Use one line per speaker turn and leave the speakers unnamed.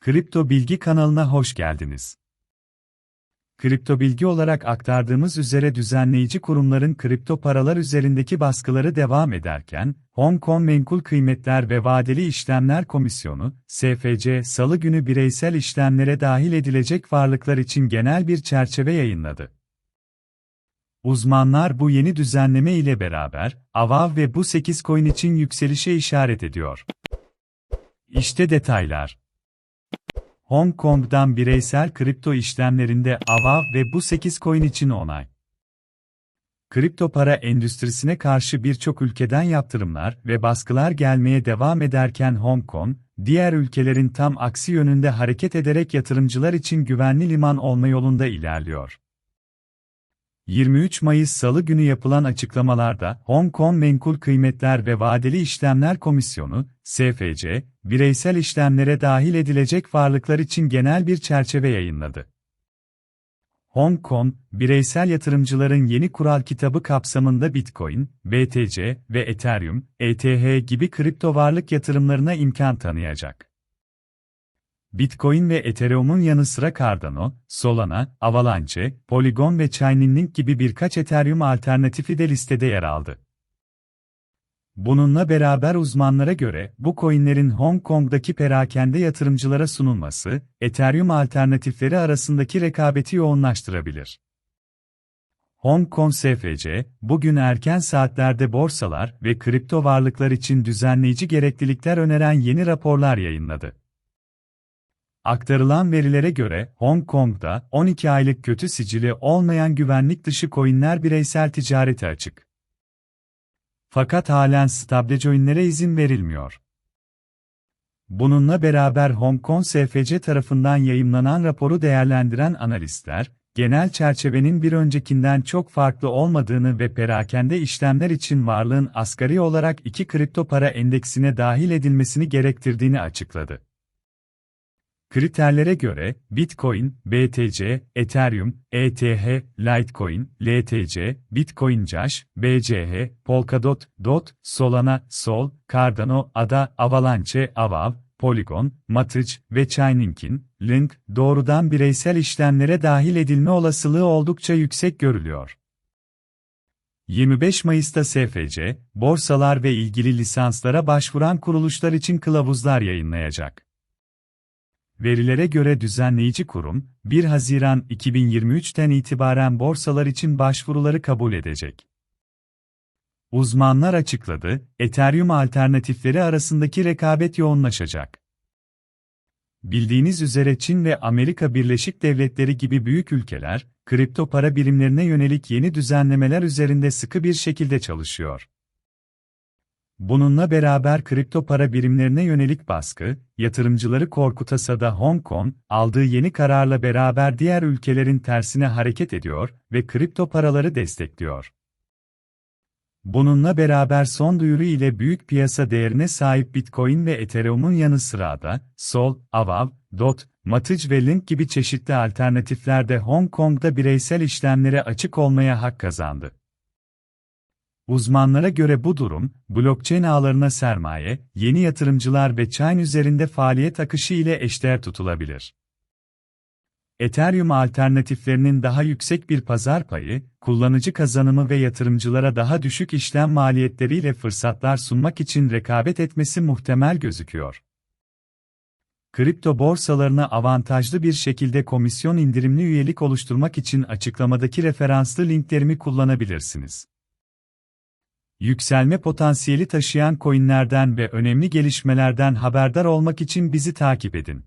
Kripto Bilgi kanalına hoş geldiniz. Kripto bilgi olarak aktardığımız üzere düzenleyici kurumların kripto paralar üzerindeki baskıları devam ederken, Hong Kong Menkul Kıymetler ve Vadeli İşlemler Komisyonu, SFC, Salı günü bireysel işlemlere dahil edilecek varlıklar için genel bir çerçeve yayınladı. Uzmanlar bu yeni düzenleme ile beraber, AVAV ve bu 8 coin için yükselişe işaret ediyor. İşte detaylar. Hong Kong'dan bireysel kripto işlemlerinde AVAV ve bu 8 coin için onay. Kripto para endüstrisine karşı birçok ülkeden yaptırımlar ve baskılar gelmeye devam ederken Hong Kong, diğer ülkelerin tam aksi yönünde hareket ederek yatırımcılar için güvenli liman olma yolunda ilerliyor. 23 Mayıs Salı günü yapılan açıklamalarda Hong Kong Menkul Kıymetler ve Vadeli İşlemler Komisyonu, SFC, bireysel işlemlere dahil edilecek varlıklar için genel bir çerçeve yayınladı. Hong Kong, bireysel yatırımcıların yeni kural kitabı kapsamında Bitcoin, BTC ve Ethereum, ETH gibi kripto varlık yatırımlarına imkan tanıyacak. Bitcoin ve Ethereum'un yanı sıra Cardano, Solana, Avalanche, Polygon ve Chainlink gibi birkaç Ethereum alternatifi de listede yer aldı. Bununla beraber uzmanlara göre bu coinlerin Hong Kong'daki perakende yatırımcılara sunulması, Ethereum alternatifleri arasındaki rekabeti yoğunlaştırabilir. Hong Kong SFC, bugün erken saatlerde borsalar ve kripto varlıklar için düzenleyici gereklilikler öneren yeni raporlar yayınladı. Aktarılan verilere göre Hong Kong'da 12 aylık kötü sicili olmayan güvenlik dışı coinler bireysel ticarete açık. Fakat halen stablecoinlere izin verilmiyor. Bununla beraber Hong Kong SFC tarafından yayımlanan raporu değerlendiren analistler, genel çerçevenin bir öncekinden çok farklı olmadığını ve perakende işlemler için varlığın asgari olarak iki kripto para endeksine dahil edilmesini gerektirdiğini açıkladı. Kriterlere göre Bitcoin, BTC, Ethereum, ETH, Litecoin, LTC, Bitcoin Cash, BCH, Polkadot, DOT, Solana, Sol, Cardano, ADA, Avalanche, Avav, Polygon, Matic ve Chainlink'in Link doğrudan bireysel işlemlere dahil edilme olasılığı oldukça yüksek görülüyor. 25 Mayıs'ta SFC, borsalar ve ilgili lisanslara başvuran kuruluşlar için kılavuzlar yayınlayacak. Verilere göre düzenleyici kurum, 1 Haziran 2023'ten itibaren borsalar için başvuruları kabul edecek. Uzmanlar açıkladı, Ethereum alternatifleri arasındaki rekabet yoğunlaşacak. Bildiğiniz üzere Çin ve Amerika Birleşik Devletleri gibi büyük ülkeler, kripto para birimlerine yönelik yeni düzenlemeler üzerinde sıkı bir şekilde çalışıyor. Bununla beraber kripto para birimlerine yönelik baskı, yatırımcıları korkutasa da Hong Kong, aldığı yeni kararla beraber diğer ülkelerin tersine hareket ediyor ve kripto paraları destekliyor. Bununla beraber son duyuru ile büyük piyasa değerine sahip Bitcoin ve Ethereum'un yanı sıra da Sol, Avav, DOT, Matic ve Link gibi çeşitli alternatifler de Hong Kong'da bireysel işlemlere açık olmaya hak kazandı. Uzmanlara göre bu durum, blockchain ağlarına sermaye, yeni yatırımcılar ve Chain üzerinde faaliyet akışı ile eşdeğer tutulabilir. Ethereum alternatiflerinin daha yüksek bir pazar payı, kullanıcı kazanımı ve yatırımcılara daha düşük işlem maliyetleriyle fırsatlar sunmak için rekabet etmesi muhtemel gözüküyor. Kripto borsalarına avantajlı bir şekilde komisyon indirimli üyelik oluşturmak için açıklamadaki referanslı linklerimi kullanabilirsiniz. Yükselme potansiyeli taşıyan coinlerden ve önemli gelişmelerden haberdar olmak için bizi takip edin.